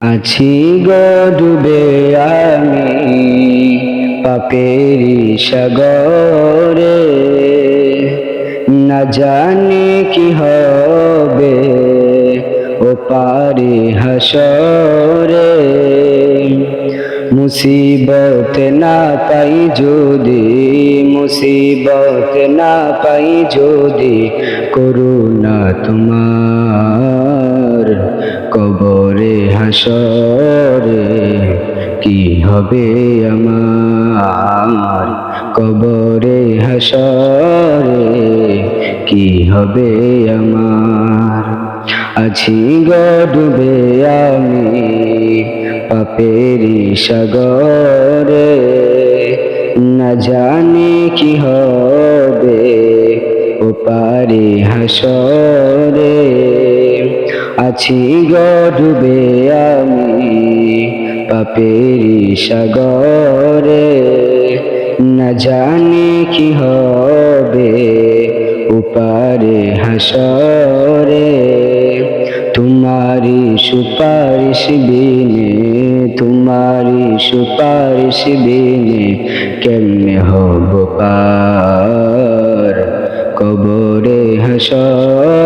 আছি ডুবে আমি পাপেরি সাগরে। না জানি কি হবে ও পারি হাসরে। মুসিবত না পাই যদি, মুসিবত না পাই যদি করুণা তোমার। কবরে হাসরে, কি হবে আমার? কবরে হাসরে, কি হবে আমার? আছি গো ডুবে আমি পাপেরি সাগরে, না জানি কি হবে ও পারি হাসরে। আছি গো ডুবে আমি পাপেরি সাগরে। না জানি কি হবে উপারে হাসরে। তোমারি সুপারিশ বিনে তোমারি সুপারিশ বিনে কেমনে হব পার? কবরে হাসরে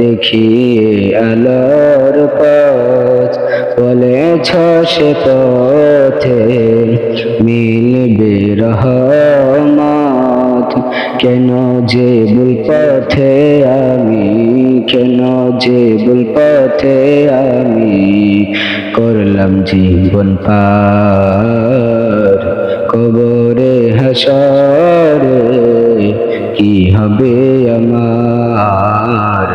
দেখিয়ে আলোর পথ বলেছ সে পথে মিলবে রহমত। কেন যে ভুল পথে আমি, কেন যে ভুল পথে আমি করলাম জীবন পার হবে আমার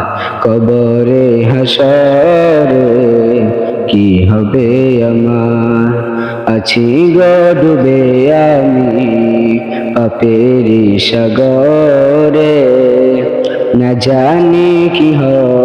কবরে হাসরে। কি হবে আমার? আছি গডুবে ডুবে আমি পাপেরি সাগরে। না জানি কি হবে